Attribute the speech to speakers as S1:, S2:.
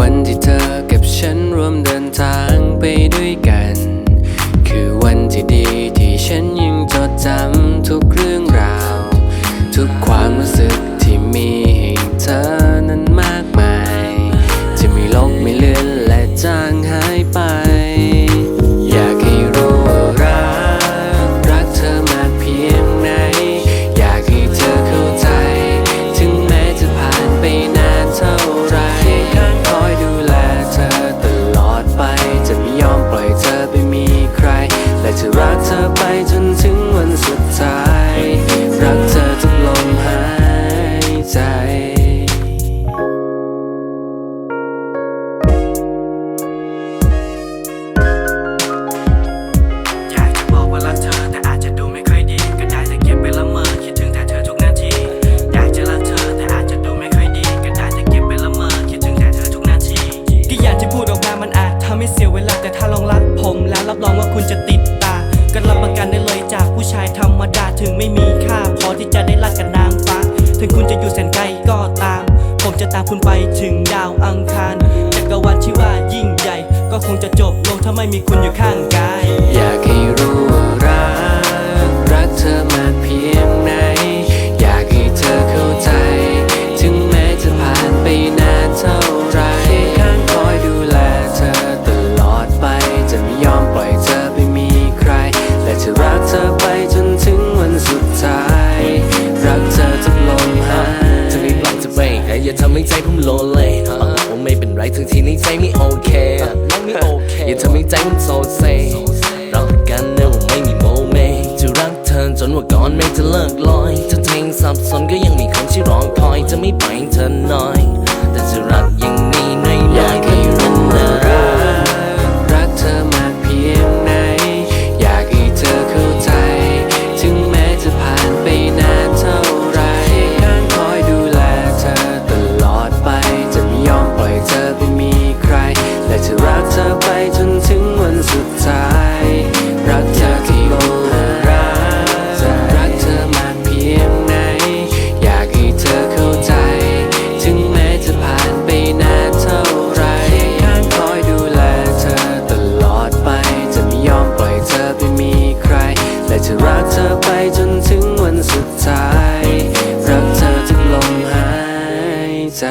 S1: วันที่เธอกับฉันร่วมเดินทางไปด้วยกัน ใจ
S2: อยากจะบอกว่ารักเธอ แต่อาจจะดูไม่ค่อยดี ก็ได้แต่เก็บไปละเมอคิดถึงแต่เธอทุกนาที อยากจะรักเธอ แต่อาจจะดูไม่ค่อยดี ก็ได้แต่เก็บไปละเมอคิดถึงแต่เธอทุกนาทีก็อย่างที่พูดออกมามันอาจทำให้เสียเวลา แต่ถ้าลองรักผมแล้วรับรองว่าคุณจะติดตา ก็รับประกันได้เลยจากผู้ชายธรรมดาถึงไม่มี ถึงคุณจะอยู่แสนไกลก็ตาม ผมจะตามคุณไปถึงดาวอังคารจักรวาลที่ว่ายิ่งใหญ่ ก็คงจะจบลงถ้าไม่มีคุณอยู่ข้างกาย
S1: อย่าทำ
S3: ให้ใจผมโลเลอะว่าไม่เป็นไรทั้งที่ในใจไม่โอเคอะไม่โอเคอย่าทำให้ใจมันโซเซเรารักกันเนื่องไม่มีโมเมจะรักเธอจนว่าก่อนไม่จะเลิกลอยถ้าเธอยังสับสนก็ยังมีคนที่รอคอยจะไม่ปล่อยให้เธอน้อย ใจ